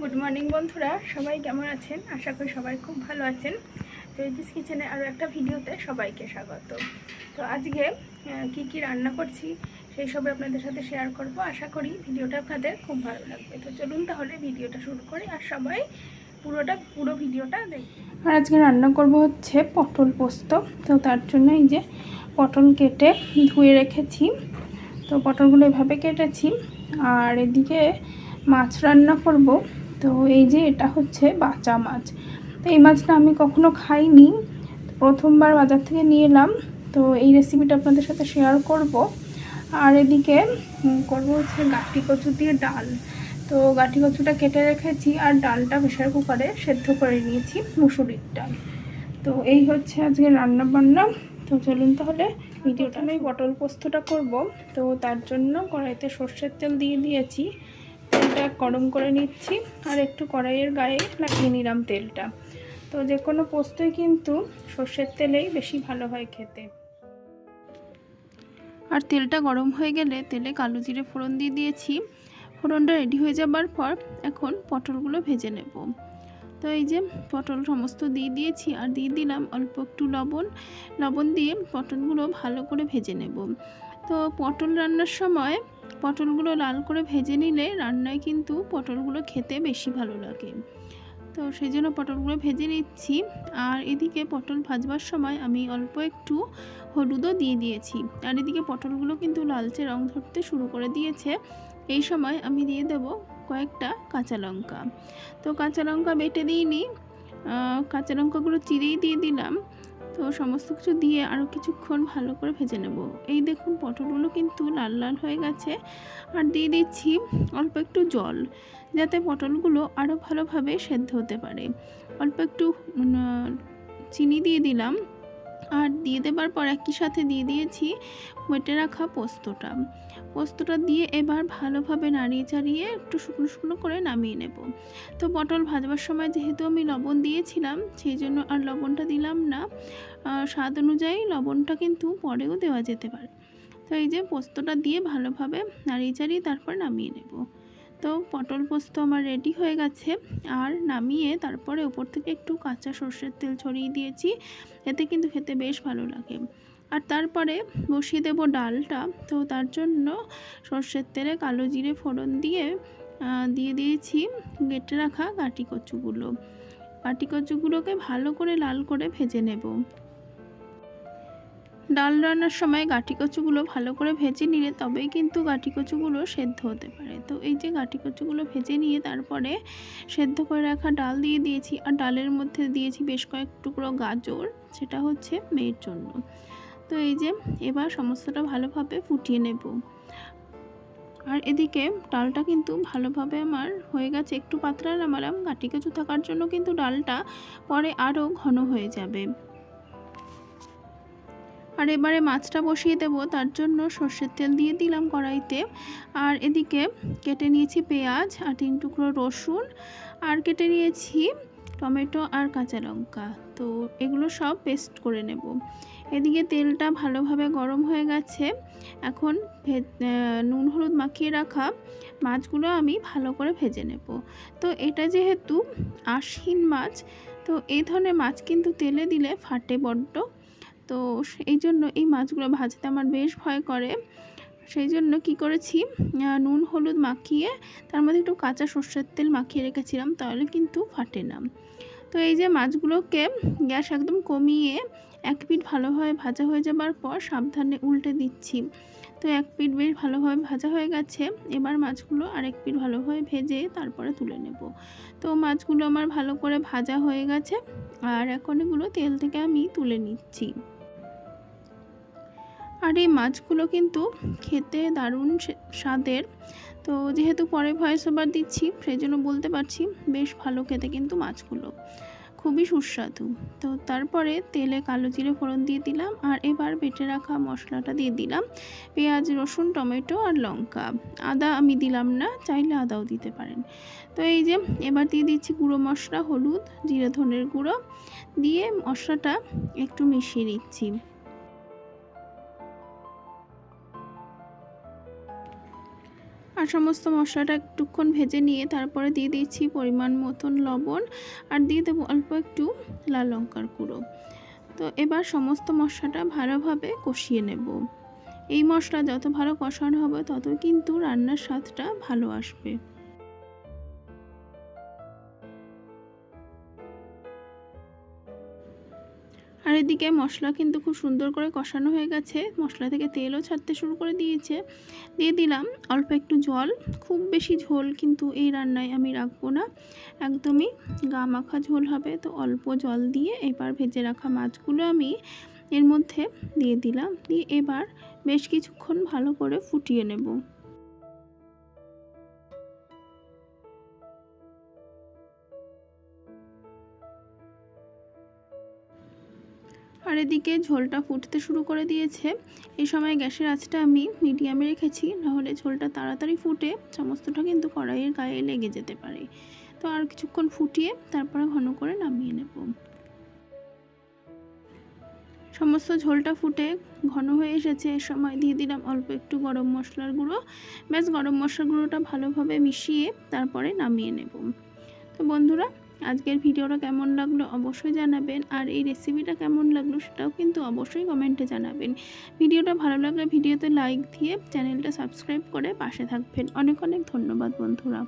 Good morning বন্ধুরা। সবাই কেমন আছেন? আশা করি সবাই খুব ভালো আছেন। তো দিস কিচেনে আরও একটা ভিডিওতে সবাইকে স্বাগত। তো আজকে কি কি রান্না করছি সেই সবে আপনাদের সাথে শেয়ার করব। আশা করি ভিডিওটা আপনাদের খুব ভালো লাগবে। তো চলুন তাহলে ভিডিওটা শুরু করি আর সবাই পুরোটা, পুরো ভিডিওটা দেখুন। আর আজকে রান্না করব হচ্ছে পটল পোস্ত। তো তার জন্য এই যে পটল কেটে ধুয়ে রেখেছি। তো পটলগুলো এভাবে কেটেছি। আর এদিকে মাছ রান্না করব। তো এই যে এটা হচ্ছে বাঁচা মাছ। তো এই মাছটা আমি কখনো খাইনি। প্রথমবার বাজার থেকে নিয়ে এলাম। তো এই রেসিপিটা আপনাদের সাথে শেয়ার করব। আর এদিকে করব হচ্ছে গাঠি কচু দিয়ে ডাল। তো গাঠি কচুটা কেটে রেখেছি আর ডালটা প্রেশার কুকারে সেদ্ধ করে নিয়েছি মুসুরির ডাল। তো এই হচ্ছে আজকে রান্না বান্না তো চলুন তাহলে ভিডিওটা আমি পটল পোস্তটা করব। তো তার জন্য কড়াইতে সর্ষের তেল দিয়ে দিয়েছি। গরম করে নিচ্ছি আর একটু কড়াইয়ের গায়ে লাগিয়ে নিলাম তেলটা। তো যে কোনো পোস্তই কিন্তু সর্ষের তেলেই বেশি ভালো হয় খেতে। আর তেলটা গরম হয়ে গেলে তেলে কালো জিরে ফোড়ন দিয়ে দিয়েছি। ফোড়নটা রেডি হয়ে যাবার পর এখন পটলগুলো ভেজে নেব। তো এই যে পটল সমস্ত দিয়ে দিয়েছি আর দিয়ে দিলাম অল্প একটু লবণ। লবণ দিয়ে পটলগুলো ভালো করে ভেজে নেব। তো পটল রান্নার সময় পটলগুলো লাল করে ভেজে নিলে রান্নায় কিন্তু পটলগুলো খেতে বেশি ভালো লাগে। তো সেই জন্য পটলগুলো ভেজে নিচ্ছি। আর এদিকে পটল ভাজবার সময় আমি অল্প একটু হলুদও দিয়ে দিয়েছি। আর এদিকে পটলগুলো কিন্তু লালচে রং ধরতে শুরু করে দিয়েছে। এই সময় আমি দিয়ে দেব কয়েকটা কাঁচা লঙ্কা। তো কাঁচা লঙ্কা বেটে দিইনি। কাঁচা লঙ্কাগুলো চিরেই দিয়ে দিলাম। তো সমস্ত কিছু দিয়ে আরও কিছুক্ষণ ভালো করে ভেজে নেব। এই দেখুন, পটলগুলো কিন্তু লাল লাল হয়ে গেছে। আর দিয়ে দিচ্ছি অল্প একটু জল, যাতে পটলগুলো আরও ভালোভাবে সেদ্ধ হতে পারে। অল্প একটু চিনি দিয়ে দিলাম। আর দিয়ে দেবার পর একই সাথে দিয়ে দিয়েছি বেটে রাখা পোস্তটা। পোস্তটা দিয়ে এবার ভালোভাবে নাড়িয়ে চাড়িয়ে একটু শুকনো শুকনো করে নামিয়ে নেব। তো পটল ভাজবার সময় যেহেতু আমি লবণ দিয়েছিলাম, সেই জন্য আর লবণটা দিলাম না। স্বাদ অনুযায়ী লবণটা কিন্তু পরেও দেওয়া যেতে পারে। তো এই যে পোস্তটা দিয়ে ভালোভাবে নাড়িয়ে চাড়িয়ে তারপর নামিয়ে নেব। তো পটল পোস্ত আমার রেডি হয়ে গেছে। আর নামিয়ে তারপরে উপর থেকে একটু কাঁচা সর্ষের তেল ছড়িয়ে দিয়েছি। এতে কিন্তু খেতে বেশ ভালো লাগে। আর তারপরে বসিয়ে দেবো ডালটা। তো তার জন্য সর্ষের তেলে কালো জিরে ফোড়ন দিয়ে দিয়ে দিয়েছি গেটে রাখা গাটি কচুগুলো। গাটি কচুগুলোকে ভালো করে লাল করে ভেজে নেব। ডাল রান্নার সময় গাটি কচুগুলো ভালো করে ভেজে নিলে তবেই কিন্তু গাটি কচুগুলো সেদ্ধ হতে পারে। তো এই যে গাটি কচুগুলো ভেজে নিয়ে তারপরে সেদ্ধ করে রাখা ডাল দিয়ে দিয়েছি। আর ডালের মধ্যে দিয়েছি বেশ কয়েক টুকরো গাজর, সেটা হচ্ছে মেয়ের জন্য। তো এই যে এবার সমস্তটা ভালোভাবে ফুটিয়ে নেব। আর এদিকে ডালটা কিন্তু ভালোভাবে আমার হয়ে গেছে। একটু পাতলা নামালাম। গাটি কচু থাকার জন্য কিন্তু ডালটা পরে আরও ঘন হয়ে যাবে। আর এবারে মাছটা বসিয়ে দেব। তার জন্য সর্ষের তেল দিয়ে দিলাম কড়াইতে। আর এদিকে কেটে নিয়েছি পেঁয়াজ, আর তিন টুকরো রসুন, আর কেটে নিয়েছি টমেটো আর কাঁচা লঙ্কা। তো এগুলো সব পেস্ট করে নেব। এদিকে তেলটা ভালোভাবে গরম হয়ে গেছে। এখন নুন হলুদ মাখিয়ে রাখা মাছগুলো আমি ভালো করে ভেজে নেব। তো এটা যেহেতু আশিন মাছ, তো এই ধরনের মাছ কিন্তু তেলে দিলে ফাটে বড্ড। তো এই জন্য এই মাছগুলো ভাজতে আমার বেশ ভয় করে। সেই জন্য কি করেছি নুন, হলুদ মাখিয়ে তার মধ্যে একটু কাঁচা সর্ষের তেল মাখিয়ে রেখেছিলাম, তাহলে কিন্তু ফাটে না। তো এই যে মাছগুলোকে গ্যাস একদম কমিয়ে এক পিঠ ভালোভাবে ভাজা হয়ে যাবার পর সাবধানে উল্টে দিচ্ছি। তো এক পিঠ বেশ ভালোভাবে ভাজা হয়ে গেছে, এবার মাছগুলো আরেক পিঠ ভালোভাবে ভেজে তারপরে তুলে নেব। তো মাছগুলো আমার ভালো করে ভাজা হয়ে গেছে, আর এখন এগুলো তেল থেকে আমি তুলে নিচ্ছি। আর এই মাছগুলো কিন্তু খেতে দারুণ স্বাদের। তো যেহেতু পরে ভয়েস ওভার দিচ্ছি সেই জন্য বলতে পারছি বেশ ভালো খেতে কিন্তু মাছগুলো। খুবই সুস্বাদু। তো তারপরে তেলে কালো জিরে ফোড়ন দিয়ে দিলাম আর এবার বেটে রাখা মশলাটা দিয়ে দিলাম পেঁয়াজ, রসুন, টমেটো আর লঙ্কা। আদা আমি দিলাম না, চাইলে আদাও দিতে পারেন। তো এই যে এবার দিয়ে দিচ্ছি গুঁড়ো মশলা, হলুদ, জিরে ধনের গুঁড়ো। দিয়ে মশলাটা একটু মিশিয়ে নিচ্ছি। আর সমস্ত মশলাটা একটুক্ষণ ভেজে নিয়ে তারপরে দিয়ে দিচ্ছি পরিমাণ মতন লবণ আর দিয়ে দেবো অল্প একটু লাল লঙ্কার গুঁড়ো। তো এবার সমস্ত মশলাটা ভালোভাবে কষিয়ে নেব। এই মশলা যত ভালো কষানো হবে তত কিন্তু রান্নার স্বাদটা ভালো আসবে। এদিকে মশলা কিন্তু খুব সুন্দর করে কষানো হয়ে গেছে। মশলা থেকে তেলও ছাড়তে শুরু করে দিয়েছে। দিয়ে দিলাম অল্প একটু জল। খুব বেশি ঝোল কিন্তু এই রান্নায় আমি রাখব না। একদমই গা মাখা ঝোল হবে। তো অল্প জল দিয়ে এবার ভেজে রাখা মাছগুলো আমি এর মধ্যে দিয়ে দিলাম। দিয়ে এবার বেশ কিছুক্ষণ ভালো করে ফুটিয়ে নেব। আর এদিকে ঝোলটা ফুটতে শুরু করে দিয়েছে। এই সময় গ্যাসের আঁচটা আমি মিডিয়ামে রেখেছি নাহলে ঝোলটা তাড়াতাড়ি ফুটে সমস্তটা কিন্তু কড়াইয়ের গায়ে লেগে যেতে পারে। তো আর কিছুক্ষণ ফুটিয়ে তারপরে ঘন করে নামিয়ে নেব। সমস্ত ঝোলটা ফুটে ঘন হয়ে এসেছে। এ সময় দিয়ে দিলাম অল্প একটু গরম মশলার গুঁড়ো। ব্যাস, গরম মশলার গুঁড়োটা ভালোভাবে মিশিয়ে তারপরে নামিয়ে নেব। তো বন্ধুরা আজকের ভিডিওটা কেমন লাগল অবশ্যই জানাবেন, আর এই রেসিপিটা কেমন লাগল সেটাও কিন্তু অবশ্যই কমেন্টে জানাবেন। ভিডিওটা ভালো লাগলে ভিডিওতে লাইক দিয়ে চ্যানেলটা সাবস্ক্রাইব করে পাশে থাকবেন। অনেক অনেক ধন্যবাদ বন্ধুরা।